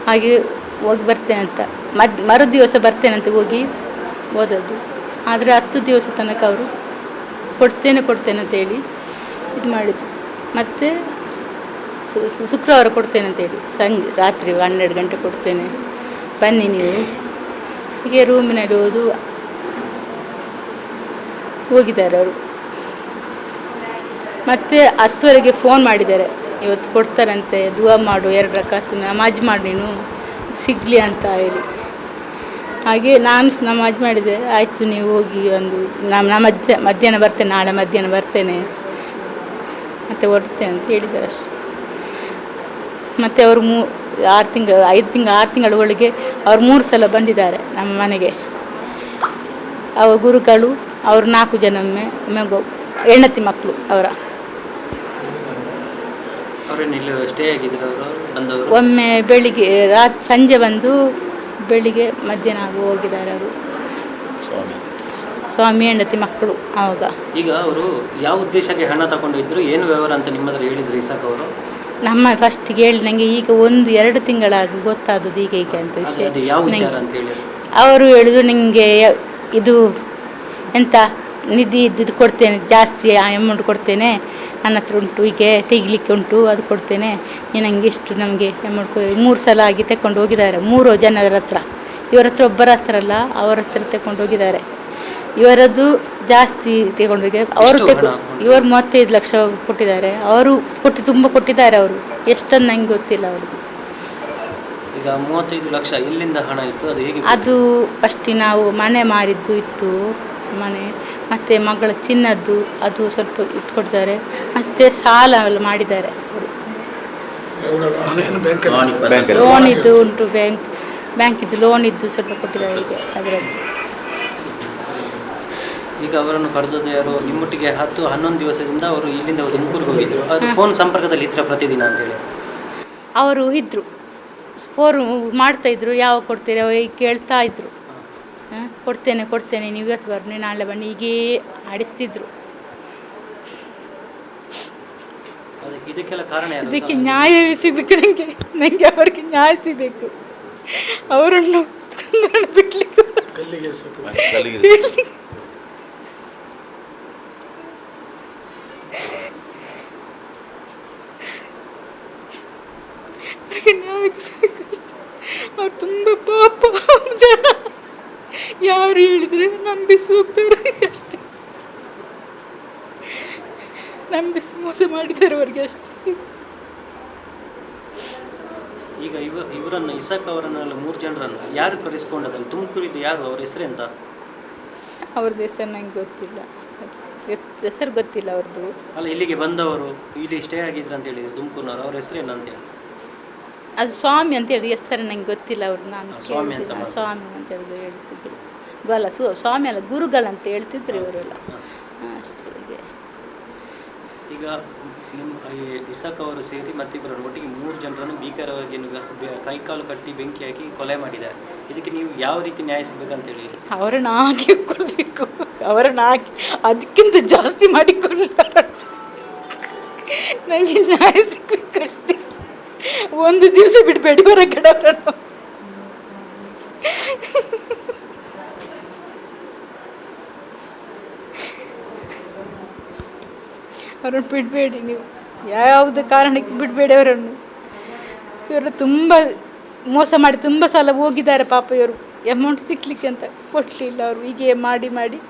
ಹಾಗೆ ಹೋಗಿ ಬರ್ತೇನೆ ಅಂತ. ಮದ್ ಮರು ದಿವಸ ಬರ್ತೇನೆ ಅಂತ ಹೋಗಿ ಓದೋದು. ಆದರೆ ಹತ್ತು ದಿವಸ ತನಕ ಅವರು ಕೊಡ್ತೇನೆ ಕೊಡ್ತೇನೆ ಅಂತ ಹೇಳಿ ಇದು ಮಾಡಿದ್ರು ಮತ್ತು ಶುಕ್ರವಾರ ಕೊಡ್ತೇನೆ ಅಂತೇಳಿ ಸಂಜೆ, ರಾತ್ರಿ ಹನ್ನೆರಡು ಗಂಟೆ ಕೊಡ್ತೇನೆ. ಬನ್ನಿ ನೀವು. ಹೀಗೆ ರೂಮಿನಲ್ಲಿ ಹೋದು ಹೋಗಿದ್ದಾರೆ ಅವರು. ಮತ್ತೆ ಹತ್ತುವರೆಗೆ ಫೋನ್ ಮಾಡಿದ್ದಾರೆ. ಇವತ್ತು ಕೊಡ್ತಾರಂತೆ, ದುವಾ ಮಾಡು, ಎರಡು ರಕಾತು ನಮಾಜ್ ಮಾಡಿ ನೀನು. ಸಿಗಲಿ ಅಂತ ಹೇಳಿ. ಹಾಗೆ ನಾನು ನಮಾಜ್ ಮಾಡಿದೆ, ಆಯಿತು ನೀವು ಹೋಗಿ ಒಂದು ನಾನು ನಮ್ಮ ಮಧ್ಯ ಮಧ್ಯಾಹ್ನ ಬರ್ತೇನೆ, ನಾಳೆ ಮಧ್ಯಾಹ್ನ ಬರ್ತೇನೆ. ಮತ್ತೆ ಹೊರಡ್ತೇನೆ ಅಂತ ಹೇಳಿದ್ದಾರೆ ಅಷ್ಟೇ. ಮತ್ತು ಅವರು ಮೂ ಆರು ತಿಂಗಳು ಐದು ತಿಂಗಳು ಆರು ತಿಂಗಳ ಒಳಗೆ ಅವ್ರು ಮೂರು ಸಲ ಬಂದಿದ್ದಾರೆ ನಮ್ಮ ಮನೆಗೆ. ಅವ ಗುರುಗಳು ಅವರು ನಾಲ್ಕು ಜನ ಒಮ್ಮೆ ಒಮ್ಮೆ ಹೆಂಡತಿ ಮಕ್ಕಳು ಅವರ. ಅವ್ರೇನು ಇಲ್ಲಿ ಸ್ಟೇ ಆಗಿದ್ರು ಅವರು? ಬಂದವರು? ಒಮ್ಮೆ ಬೆಳಿಗ್ಗೆ ರಾತ್ ಸಂಜೆ ಬಂದು ಬೆಳಿಗ್ಗೆ ಮಧ್ಯಾಹ್ನ ಆಗಿ ಹೋಗಿದ್ದಾರೆ ಅವರು. ಸ್ವಾಮಿ. ಹೆಂಡತಿ ಮಕ್ಕಳು ಆವಾಗ ಈಗ ಅವರು ಯಾವ ಉದ್ದೇಶಕ್ಕೆ ಹಣ ತಗೊಂಡಿದ್ರು ಏನು ವ್ಯವಹಾರ ಅಂತ ನಿಮ್ಮ ಹತ್ರ ಹೇಳಿದ್ರು ಇಸಾಕ್ ಅವರು? ನಮ್ಮ ಫಸ್ಟಿಗೆ ಹೇಳಿ ನನಗೆ ಈಗ ಒಂದು ಎರಡು ತಿಂಗಳಾಗಿ ಗೊತ್ತಾದದ್ದು ಈಗ ಈಗ ಅಂತ ವಿಷಯ. ಅವರು ಹೇಳಿದ್ರು? ಅವರು ಹೇಳುದು ನಿಮಗೆ ಇದು ಎಂತ ನಿಧಿ ಇದ್ದಿದ್ದು ಕೊಡ್ತೇನೆ ಜಾಸ್ತಿ ಅಮೌಂಟ್ ಕೊಡ್ತೇನೆ ನನ್ನ ಹತ್ರ ಉಂಟು ಹೀಗೆ ತೆಗಿಲಿಕ್ಕೆ ಉಂಟು ಅದು ಕೊಡ್ತೇನೆ. ನೀನು ನನಗೆ ಇಷ್ಟು ನಮಗೆ ಅಮೌಂಟ್ ಮೂರು ಸಲ ಆಗಿ ತಗೊಂಡು ಹೋಗಿದ್ದಾರೆ ಮೂರು ಜನರ ಹತ್ರ. ಇವರ ಹತ್ರ ಒಬ್ಬರ ಹತ್ರ ಅಲ್ಲ ಅವರ ಹತ್ರ ತಗೊಂಡು ಹೋಗಿದ್ದಾರೆ. ಇವರದ್ದು ಜಾಸ್ತಿ ತಗೊಂಡಿದೆ ಅವರು? ಇವರು ಮೂವತ್ತೈದು ಲಕ್ಷ ಕೊಟ್ಟಿದ್ದಾರೆ. ಅವರು ಕೊಟ್ಟು ತುಂಬ ಕೊಟ್ಟಿದ್ದಾರೆ ಅವರು. ಎಷ್ಟನ್ನು ನಂಗೆ ಗೊತ್ತಿಲ್ಲ ಅವ್ರಿಗೆ. ಈಗ ಮೂವತ್ತೈದು ಲಕ್ಷ ಎಲ್ಲಿಂದ ಹಣ ಇತ್ತು ಅದು ಹೇಗೆ ಅದು ಫಸ್ಟ್ ನಾವು ಮನೆ ಮಾರಿದ್ದು ಇತ್ತು ಮನೆ. ಮತ್ತೆ ಮಗಳ ಚಿನ್ನದ್ದು ಅದು ಸ್ವಲ್ಪ ಇಟ್ಕೊಡ್ತಾರೆ ಅಷ್ಟೇ ಸಾಲ ಎಲ್ಲ ಮಾಡಿದ್ದಾರೆ ಲೋನ್ ಇದ್ದು ಉಂಟು ಬ್ಯಾಂಕ್ ಬ್ಯಾಂಕಿದ್ದು ಲೋನ್ ಇದ್ದು ಸ್ವಲ್ಪ ಕೊಟ್ಟಿದ್ದಾರೆ ಈಗ ಅದರಲ್ಲಿ. ಈಗ ಅವರನ್ನು ಕರೆದದ್ದು ಯಾರು ನಿಮ್ಮೊಟ್ಟಿಗೆ ಹತ್ತು ಹನ್ನೊಂದು ದಿವಸದಿಂದ ಅವರು ಇಲ್ಲಿಂದ ತುಮಕೂರಿಗೆ ಹೋಗಿದ್ರು. ಅದು ಫೋನ್ ಸಂಪರ್ಕದಲ್ಲಿ ಇದ್ರ ಪ್ರತಿದಿನ ಅಂತ ಹೇಳಿ. ಅವರು ಇದ್ದರು ಸ್ಕೋರ್ ಮಾಡ್ತಾ ಇದ್ರು ಯಾವಾಗ ಕೊಡ್ತೀರಾ ಈಗ ಕೇಳ್ತಾ ಇದ್ರು? ಕೊಡ್ತೇನೆ ಕೊಡ್ತೇನೆ ನೀವು ಇವತ್ತು ಬರ್ನಿ ನಾಳೆ ಬನ್ನಿ ಹೀಗೇ ಆಡಿಸ್ತಿದ್ರು. ಇದಕ್ಕೆಲ್ಲ ಕಾರಣ ಇದಕ್ಕೆ ನ್ಯಾಯ ಸಿಗಬೇಕು ನನಗೆ ನನಗೆ ಅವರಿಗೆ ನ್ಯಾಯ ಸಿಗಬೇಕು ಅವರನ್ನು ಬಿಡ್ಲಿಕ್ಕೆ ಅವ್ರಿಗೆ ನ್ಯಾಯ ಸಿಗಬೇಕು ಅಷ್ಟೇ. ಅವ್ರು ತುಂಬ ಪಾಪ ಜನ ಹೇಳಿದ್ರೆ ನಂಬಿಸಿ ಹೋಗ್ತಾರೆ ಅಷ್ಟೇ. ನಂಬಿಸಿ ಮೋಸ ಮಾಡಿದ್ದಾರೆ ಅವ್ರಿಗೆ ಅಷ್ಟೇ. ಈಗ ಇವ ಇವರನ್ನು ಇಸಾಕ್ ಅವರನ್ನೆಲ್ಲ ಮೂರು ಜನರನ್ನು ಯಾರು ಕರೆಸ್ಕೊಂಡದಲ್ಲಿ ತುಮಕೂರಿದ್ದು ಯಾರು? ಅವ್ರ ಹೆಸರೆಂತ ಅವ್ರದ್ದು ಹೆಸರು ನಂಗೆ ಗೊತ್ತಿಲ್ಲ. ಹೆಸರು ಗೊತ್ತಿಲ್ಲ ಅವ್ರದ್ದು ಅಲ್ಲ ಇಲ್ಲಿಗೆ ಬಂದವರು ಇಲ್ಲಿ ಸ್ಟೇ ಆಗಿದ್ರು ಅಂತ ಹೇಳಿದ್ರು ತುಮಕೂರಿನವರು. ಅವ್ರ ಹೆಸರೇನು ಅಂತ ಹೇಳಿ? ಅದು ಸ್ವಾಮಿ ಅಂತ ಹೇಳಿ ಹೆಸರು ನಂಗೆ ಗೊತ್ತಿಲ್ಲ ಅವ್ರು ನಾನು ಸ್ವಾಮಿ ಅಂತ. ಸ್ವಾಮಿ ಅಂತ ಹೇಳಿದ್ರು ಹೇಳ್ತಿದ್ರು ಗಲ ಸು ಸ್ವಾಮಿ ಅಲ್ಲ ಗುರುಗಲ್ ಅಂತ ಹೇಳ್ತಿದ್ರು ಇವರೆಲ್ಲ. ಅಷ್ಟೇ ಈಗ ಇಸಾಕ್ ಅವರು ಸೇರಿ ಮತ್ತಿಬ್ಬರನ್ನು ಒಟ್ಟಿಗೆ ಮೂರು ಜನರನ್ನು ಭೀಕರವಾಗಿ ಕೈಕಾಲು ಕಟ್ಟಿ ಬೆಂಕಿ ಹಾಕಿ ಕೊಲೆ ಮಾಡಿದ್ದಾರೆ. ಇದಕ್ಕೆ ನೀವು ಯಾವ ರೀತಿ ನ್ಯಾಯ ಸಿಗಬೇಕಂತ ಹೇಳಿ ಅವರನ್ನು ಹಾಕಿ ಕೊಡಬೇಕು ಅವರನ್ನು ಹಾಕಿ ಅದಕ್ಕಿಂತ ಜಾಸ್ತಿ ಮಾಡಿಕೊಳ್ಳ ನನಗೆ ನ್ಯಾಯ ಸಿಗಬೇಕಷ್ಟೇ ಒಂದು ದಿವಸ ಬಿಡಬೇಡಿ ಹೊರಗಡೆ ಅವರನ್ನು. ಅವರನ್ನು ಬಿಡಬೇಡಿ ನೀವು. ಯಾವುದೇ ಕಾರಣಕ್ಕೆ ಬಿಡಬೇಡಿ ಅವರನ್ನು. ಇವರು ತುಂಬ ಮೋಸ ಮಾಡಿ ತುಂಬ ಸಲ ಹೋಗಿದ್ದಾರೆ ಪಾಪ ಇವರು. ಅಮೌಂಟ್ ಸಿಕ್ಕಲಿಕ್ಕೆ ಅಂತ ಕೊಡಲಿಲ್ಲ ಅವರು. ಹೀಗೆ ಮಾಡಿ ಮಾಡಿ.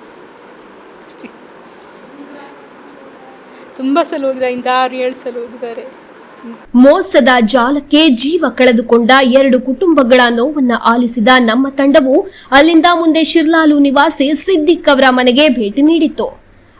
ತುಂಬ ಸಲ ಹೋಗಿದ್ದಾರೆ ಇಂದ ಆರು ಏಳು ಸಲ ಹೋಗಿದ್ದಾರೆ. ಮೋಸದ ಜಾಲಕ್ಕೆ ಜೀವ ಕಳೆದುಕೊಂಡ ಎರಡು ಕುಟುಂಬಗಳ ನೋವನ್ನ ಆಲಿಸಿದ ನಮ್ಮ ತಂಡವು ಅಲ್ಲಿಂದ ಮುಂದೆ ಶಿರ್ಲಾಲು ನಿವಾಸಿ ಸಿದ್ದಿಕ್ ಅವರ ಮನೆಗೆ ಭೇಟಿ ನೀಡಿತ್ತು.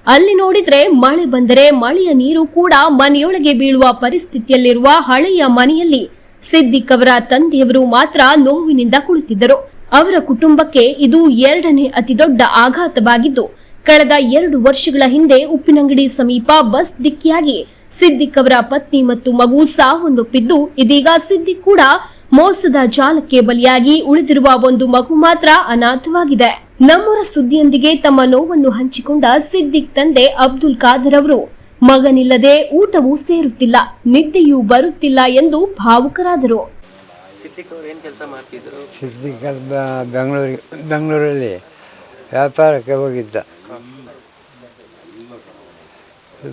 ಅಲ್ಲಿ ನೋಡಿದ್ರೆ ಮಳೆ ಬಂದರೆ ಮಳೆಯ ನೀರು ಕೂಡ ಮನೆಯೊಳಗೆ ಬೀಳುವ ಪರಿಸ್ಥಿತಿಯಲ್ಲಿರುವ ಹಳೆಯ ಮನೆಯಲ್ಲಿ ಸಿದ್ದಿಕ್ ಅವರ ತಂದೆಯವರು ಮಾತ್ರ ನೋವಿನಿಂದ ಕುಳಿತಿದ್ದರು. ಅವರ ಕುಟುಂಬಕ್ಕೆ ಇದು ಎರಡನೇ ಅತಿ ದೊಡ್ಡ ಆಘಾತವಾಗಿದ್ದು, ಕಳೆದ ಎರಡು ವರ್ಷಗಳ ಹಿಂದೆ ಉಪ್ಪಿನಂಗಡಿ ಸಮೀಪ ಬಸ್ ಡಿಕ್ಕಿಯಾಗಿ ಸಿದ್ದಿಕ್ ಅವರ ಪತ್ನಿ ಮತ್ತು ಮಗು ಸಾವನ್ನಪ್ಪಿದ್ದು, ಇದೀಗ ಸಿದ್ದಿಕ್ ಕೂಡ ಮೋಸದ ಜಾಲಕ್ಕೆ ಬಲಿಯಾಗಿ ಉಳಿದಿರುವ ಒಂದು ಮಗು ಮಾತ್ರ ಅನಾಥವಾಗಿದೆ. ನಮ್ಮೂರ ಸುದ್ದಿಯೊಂದಿಗೆ ತಮ್ಮ ನೋವನ್ನು ಹಂಚಿಕೊಂಡ ಸಿದ್ದಿಕ್ ತಂದೆ ಅಬ್ದುಲ್ ಖಾದರ್ ಅವರು. ಮಗನಿಲ್ಲದೆ ಊಟವೂ ಸೇರುತ್ತಿಲ್ಲ ನಿದ್ದೆಯೂ ಬರುತ್ತಿಲ್ಲ ಎಂದು ಭಾವುಕರಾದರು. ಸಿದ್ದಿಕ್ ಅವ್ರು ಏನು ಕೆಲಸ ಮಾಡ್ತಿದ್ರು? ಸಿದ್ದಿಕಲ್ ಬೆಂಗಳೂರಿಗೆ ಬೆಂಗಳೂರಲ್ಲಿ ವ್ಯಾಪಾರಕ್ಕೆ ಹೋಗಿದ್ದ.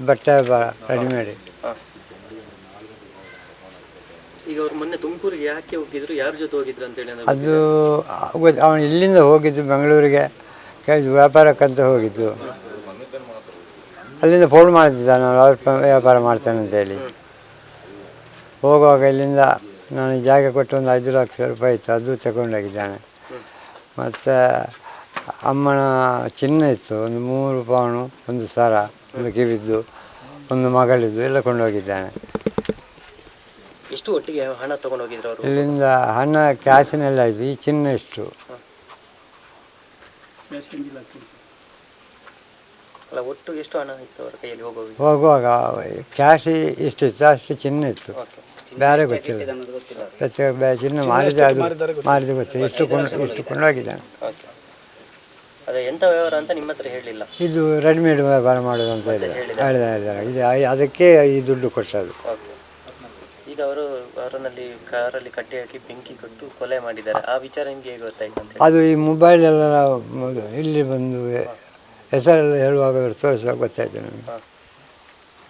ಬಟ್ಟೆ ವ್ಯಾಪಾರ ರೆಡಿಮೇಡ್. ಈಗ ಅವ್ರು ಮೊನ್ನೆ ತುಮಕೂರಿಗೆ ಯಾಕೆ ಹೋಗಿದ್ರು? ಯಾರ ಜೊತೆ ಹೋಗಿದ್ರು ಅಂತ ಹೇಳಿ ಅದು ಗೊತ್ತು ಅವನು ಇಲ್ಲಿಂದ ಹೋಗಿದ್ದು ಬೆಂಗಳೂರಿಗೆ. ಕೆ- ವ್ಯಾಪಾರಕ್ಕಂತ ಹೋಗಿದ್ದು. ಅಲ್ಲಿಂದ ಫೋನ್ ಮಾಡ್ತಿದ್ದ ನಾನು ಅವ್ರ ವ್ಯಾಪಾರ ಮಾಡ್ತೇನೆ ಅಂತೇಳಿ ಹೋಗುವಾಗ ಇಲ್ಲಿಂದ ನಾನು ಜಾಗ ಕೊಟ್ಟು ಒಂದು ಐದು ಲಕ್ಷ ರೂಪಾಯಿ ಇತ್ತು ಅದು ತಗೊಂಡೋಗಿದ್ದಾನೆ. ಮತ್ತು ಅಮ್ಮನ ಚಿನ್ನ ಇತ್ತು ಒಂದು ಮೂರು ಪೌನು ಒಂದು ಸರ ಒಂದು ಕಿವಿದ್ದು ಒಂದು ಮಗಳಿದ್ದು ಎಲ್ಲ ಕೊಂಡೋಗಿದ್ದಾನೆ. ಎಷ್ಟು ಒಟ್ಟಿಗೆ ಹಣ ತಗೊಂಡು ಹೋಗಿದ್ರು ಅವರು? ಇಲ್ಲಿಂದ ಹಣ ಕ್ಯಾಶಿನೆಲ್ಲ ಇದು ಈ ಚಿನ್ನ ಎಷ್ಟು? ಅಲ್ಲ ಒಟ್ಟು ಎಷ್ಟು ಹಣ ಇತ್ತು ಅವರ ಕೈಯಲ್ಲಿ ಹೋಗುವಾಗ? ಹೋಗುವಾಗ ಕ್ಯಾಶ್ ಇಷ್ಟಿತ್ತು ಅಷ್ಟು ಚಿನ್ನ ಇತ್ತು. ಬೇರೆ ಗೊತ್ತಿಲ್ಲ. ಪ್ರತ್ಯೇಕ ಬೇ ಚಿನ್ನ ಮಾರಿದ ಅದು ಮಾರಿದ ಗೊತ್ತಿಲ್ಲ. ಇಷ್ಟು ಕೊಂಡು ಇಷ್ಟು ಕೊಂಡೋಗಿದ್ದಾನೆ. ಓಕೆ ಅದೇ ಎಂಥ ವ್ಯವಹಾರ ಅಂತ ನಿಮ್ಮ ಹತ್ರ ಹೇಳಲಿಲ್ಲ ಇದು ರೆಡಿಮೇಡ್ ವ್ಯಾಪಾರ ಮಾಡೋದು ಅಂತ ಹೇಳಿದ ಹೇಳಿದ ಹೇಳಿದ ಇದು ಅದಕ್ಕೆ ಈ ದುಡ್ಡು ಕೊಟ್ಟದ್ದು. ಓಕೆ ಈಗ ಅವರು ಅವರನ್ನಲ್ಲಿ ಕಾರಲ್ಲಿ ಕಟ್ಟಿ ಹಾಕಿ ಬೆಂಕಿ ಕೊಟ್ಟು ಕೊಲೆ ಮಾಡಿದ್ದಾರೆ. ಆ ವಿಚಾರ ನಿಮ್ಗೆ ಹೇಗೆ ಗೊತ್ತಾಯ್ತು ಅಂತ ಅದು ಈ ಮೊಬೈಲೆಲ್ಲ ನಾವು ಇಲ್ಲಿ ಬಂದು ಹೆಸರೆಲ್ಲ ಹೇಳುವಾಗ ತೋರಿಸುವಾಗ ಗೊತ್ತಾಯ್ತು ನಮಗೆ.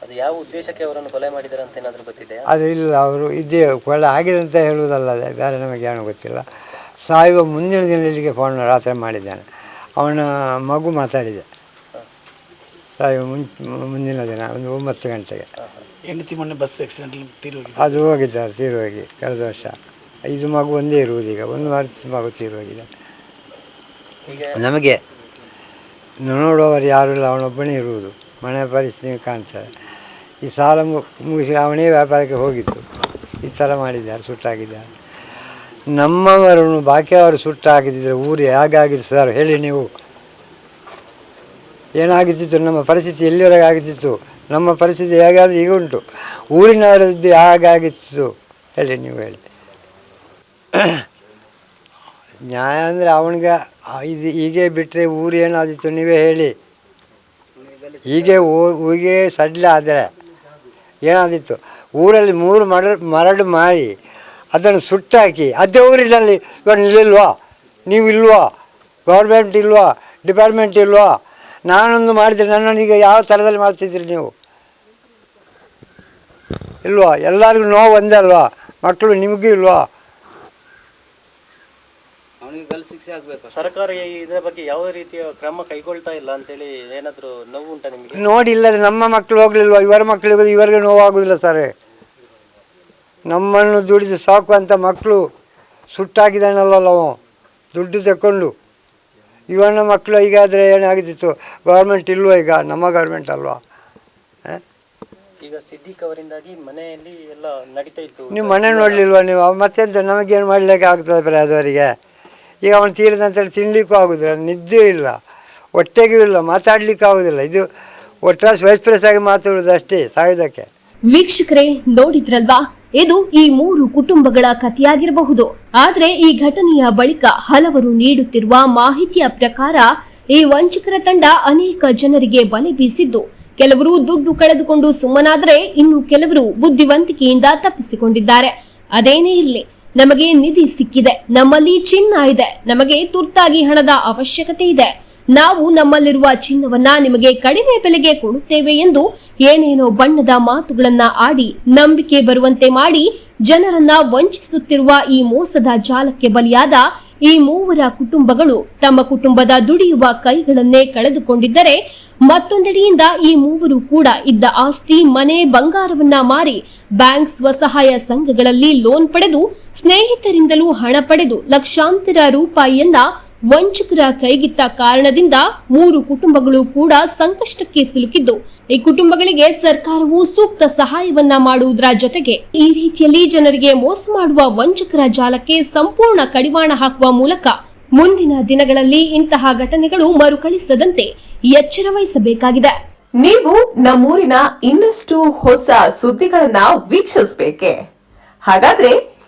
ಅದು ಯಾವ ಉದ್ದೇಶಕ್ಕೆ ಅವರನ್ನು ಕೊಲೆ ಮಾಡಿದ್ದಾರೆ ಅಂತ ಏನಾದರೂ ಗೊತ್ತಿದೆ ಅದು ಇಲ್ಲ ಅವರು ಇದೇ ಕೊಲೆ ಆಗಿದೆ ಅಂತ ಹೇಳುವುದಲ್ಲದೆ ಬೇರೆ ನಮಗೆ ಏನೂ ಗೊತ್ತಿಲ್ಲ. ಸಾಯುವ ಮುಂದಿನ ದಿನ ಇಲ್ಲಿಗೆ ಫೋನ್ ರಾತ್ರಿ ಮಾಡಿದ್ದಾನೆ. ಅವನ ಮಗು ಮಾತಾಡಿದೆ. ಸಾಯುವ ಮುಂಚೆ ಮುಂದಿನ ದಿನ ಒಂದು ಒಂಬತ್ತು ಗಂಟೆಗೆ. ಹೆಂಡತಿ ಮೊನ್ನೆ ಬಸ್ ಆಕ್ಸಿಡೆಂಟ್ ತೀರಿ ಹೋಗಿದೆ ಅದು ಹೋಗಿದ್ದಾರೆ ತೀರೋಗಿ ಕಳೆದ ವರ್ಷ. ಐದು ಮಗು ಒಂದೇ ಇರುವುದೀಗ ಈಗ. ಒಂದು ವಾರ ಮಗು ತೀರೋಗಿದೆ ನಮಗೆ ನೋಡುವವರು ಯಾರೂ ಇಲ್ಲ ಅವನೊಬ್ಬನೇ ಇರುವುದು. ಮನೆ ಪರಿಸ್ಥಿತಿ ಕಾಣ್ತದೆ. ಈ ಸಾಲ ಮು- ಮುಗಿಸಿ ಅವನೇ ವ್ಯಾಪಾರಕ್ಕೆ ಹೋಗಿತ್ತು ಈ ಥರ ಮಾಡಿದ್ದಾರೆ ಸುಟ್ಟಾಗಿದ್ದಾರೆ. ನಮ್ಮವರನ್ನು ಬಾಕಿಯವರು ಸುಟ್ಟಾಗಿದ್ದರೆ ಊರು ಹೇಗಾಗಿದೆ ಸರ್? ಹೇಳಿ ನೀವು. ಏನಾಗಿದ್ದಿತ್ತು? ನಮ್ಮ ಪರಿಸ್ಥಿತಿ ಎಲ್ಲಿವರೆಗೆ ಆಗಿದ್ದಿತ್ತು? ನಮ್ಮ ಪರಿಸ್ಥಿತಿ ಹೇಗಾದರೂ ಈಗ ಉಂಟು. ಊರಿನವರದ್ದು ಹಾಗಾಗಿತ್ತು. ಹೇಳಿ ನೀವು ಹೇಳಿ. ನ್ಯಾಯ ಅಂದರೆ ಅವನಿಗೆ ಇದು ಹೀಗೆ ಬಿಟ್ಟರೆ ಊರು ಏನಾದಿತ್ತು ನೀವೇ ಹೇಳಿ. ಹೀಗೆ ಹೀಗೆ ಸಡ್ಲ ಆದರೆ ಏನಾದಿತ್ತು ಊರಲ್ಲಿ ಮೂರು ಮರ, ಮರಡು ಮಾರಿ, ಅದನ್ನು ಸುಟ್ಟಾಕಿ, ಅದೇ ಊರಿನಲ್ಲಿ ಇವಾಗ ನಿಲ್ಲಿಲ್ವಾ? ನೀವು ಇಲ್ವಾ? ಗೌರ್ಮೆಂಟ್ ಇಲ್ವಾ? ಡಿಪಾರ್ಟ್ಮೆಂಟ್ ಇಲ್ವಾ? ನಾನೊಂದು ಮಾಡಿದರೆ ನನ್ನನ್ನು ಈಗ ಯಾವ ಥರದಲ್ಲಿ ಮಾಡ್ತಿದ್ದೀರಿ ನೀವು? ಇಲ್ವಾ? ಎಲ್ಲರಿಗೂ ನೋವು ಒಂದೇ ಅಲ್ವಾ? ಮಕ್ಕಳು ನಿಮಗೂ ಇಲ್ವಾ? ಸರ್ಕಾರ ಇದರ ಬಗ್ಗೆ ಯಾವ ರೀತಿಯ ಕ್ರಮ ಕೈಗೊಳ್ತಾ ಇಲ್ಲ ಅಂತೇಳಿ ಏನಾದರೂ ನೋವು ಉಂಟಾ ನಿಮಗೆ? ನೋಡಿ ಇಲ್ಲ ನಮ್ಮ ಮಕ್ಕಳು ಹೋಗ್ಲಿಲ್ವಾ? ಇವರ ಮಕ್ಕಳಿಗೆ ಇವರಿಗೆ ನೋವಾಗುದಿಲ್ಲ ಸರ್. ನಮ್ಮನ್ನು ದುಡಿದು ಸಾಕು ಅಂತ ಮಕ್ಕಳು ಸುಟ್ಟಾಗಿದ್ದಾನಲ್ಲ ಅವ ದುಡ್ಡು ತಕೊಂಡು ಇವನ ಮಕ್ಕಳು ಈಗಾದರೆ ಏನಾಗಿದ್ದಿತ್ತು ಗೌರ್ಮೆಂಟ್ ಇಲ್ವಾ ಈಗ? ನಮ್ಮ ಗೌರ್ಮೆಂಟ್ ಅಲ್ವಾ? ಹ? ಈಗ ಸಿದ್ದಿಕ್ ಅವರಿಂದಾಗಿ ಮನೆಯಲ್ಲಿ ಎಲ್ಲ ನಡೀತಾ ಇತ್ತು ನೀವು ಮನೆ ನೋಡ್ಲಿಲ್ವಾ ನೀವು? ಮತ್ತೆಂತ ನಮಗೇನು ಮಾಡ್ಲಿಕ್ಕೆ ಆಗ್ತದೆ ಬರೀ ಅದವರಿಗೆ ಈಗ ಅವನು ತೀರದಂತ ತಿನ್ಲಿಕ್ಕೂ ತಿನ್ನಲಿಕ್ಕೂ ಆಗೋದಿಲ್ಲ ನಿದ್ದೆ ಇಲ್ಲ ಹೊಟ್ಟೆಗೂ ಇಲ್ಲ ಮಾತಾಡ್ಲಿಕ್ಕೆ ಆಗೋದಿಲ್ಲ. ಇದು ಒಟ್ಟಾಸ್ ವೈಸ್ಪ್ರೆಸ್ ಆಗಿ ಮಾತಾಡೋದು ಅಷ್ಟೇ ಸಾಯೋದಕ್ಕೆ ವೀಕ್ಷಕರೇ ನೋಡಿದ್ರಲ್ವಾ? ಇದು ಈ ಮೂರು ಕುಟುಂಬಗಳ ಕಥೆಯಾಗಿರಬಹುದು. ಆದ್ರೆ ಈ ಘಟನೆಯ ಬಳಿಕ ಹಲವರು ನೀಡುತ್ತಿರುವ ಮಾಹಿತಿಯ ಪ್ರಕಾರ ಈ ವಂಚಕರ ತಂಡ ಅನೇಕ ಜನರಿಗೆ ಬಲೆ ಬೀಸಿದ್ದು. ಕೆಲವರು ದುಡ್ಡು ಕಳೆದುಕೊಂಡು ಸುಮ್ಮನಾದರೆ ಇನ್ನು ಕೆಲವರು ಬುದ್ಧಿವಂತಿಕೆಯಿಂದ ತಪ್ಪಿಸಿಕೊಂಡಿದ್ದಾರೆ. ಅದೇನೇ ಇರಲಿ, ನಮಗೆ ನಿಧಿ ಸಿಕ್ಕಿದೆ, ನಮ್ಮಲ್ಲಿ ಚಿನ್ನ ಇದೆ, ನಮಗೆ ತುರ್ತಾಗಿ ಹಣದ ಅವಶ್ಯಕತೆ ಇದೆ. ನಾವು ನಮ್ಮಲ್ಲಿರುವ ಚಿನ್ನವನ್ನ ನಿಮಗೆ ಕಡಿಮೆ ಬೆಲೆಗೆ ಕೊಡುತ್ತೇವೆ ಎಂದು ಏನೇನೋ ಬಣ್ಣದ ಮಾತುಗಳನ್ನ ಆಡಿ ನಂಬಿಕೆ ಬರುವಂತೆ ಮಾಡಿ ಜನರನ್ನ ವಂಚಿಸುತ್ತಿರುವ ಈ ಮೋಸದ ಜಾಲಕ್ಕೆ ಬಲಿಯಾದ ಈ ಮೂವರ ಕುಟುಂಬಗಳು ತಮ್ಮ ಕುಟುಂಬದ ದುಡಿಯುವ ಕೈಗಳನ್ನೇ ಕಳೆದುಕೊಂಡಿದ್ದರೆ ಮತ್ತೊಂದೆಡೆಯಿಂದ ಈ ಮೂವರು ಕೂಡ ಇದ್ದ ಆಸ್ತಿ, ಮನೆ, ಬಂಗಾರವನ್ನ ಮಾರಿ ಬ್ಯಾಂಕ್ ಸ್ವಸಹಾಯ ಸಂಘಗಳಲ್ಲಿ ಲೋನ್ ಪಡೆದು ಸ್ನೇಹಿತರಿಂದಲೂ ಹಣ ಪಡೆದು ಲಕ್ಷಾಂತರ ರೂಪಾಯಿಯನ್ನ ವಂಚಕರ ಕೈಗಿತ್ತ ಕಾರಣದಿಂದ ಮೂರು ಕುಟುಂಬಗಳು ಕೂಡ ಸಂಕಷ್ಟಕ್ಕೆ ಸಿಲುಕಿದ್ದು. ಈ ಕುಟುಂಬಗಳಿಗೆ ಸರ್ಕಾರವು ಸೂಕ್ತ ಸಹಾಯವನ್ನ ಮಾಡುವುದರ ಜೊತೆಗೆ ಈ ರೀತಿಯಲ್ಲಿ ಜನರಿಗೆ ಮೋಸ ಮಾಡುವ ವಂಚಕರ ಜಾಲಕ್ಕೆ ಸಂಪೂರ್ಣ ಕಡಿವಾಣ ಹಾಕುವ ಮೂಲಕ ಮುಂದಿನ ದಿನಗಳಲ್ಲಿ ಇಂತಹ ಘಟನೆಗಳು ಮರುಕಳಿಸದಂತೆ ಎಚ್ಚರ ವಹಿಸಬೇಕಾಗಿದೆ. ನೀವು ನಮ್ಮೂರಿನ ಇನ್ನಷ್ಟು ಹೊಸ ಸುದ್ದಿಗಳನ್ನ ವೀಕ್ಷಿಸಬೇಕೆ? ಹಾಗಾದ್ರೆ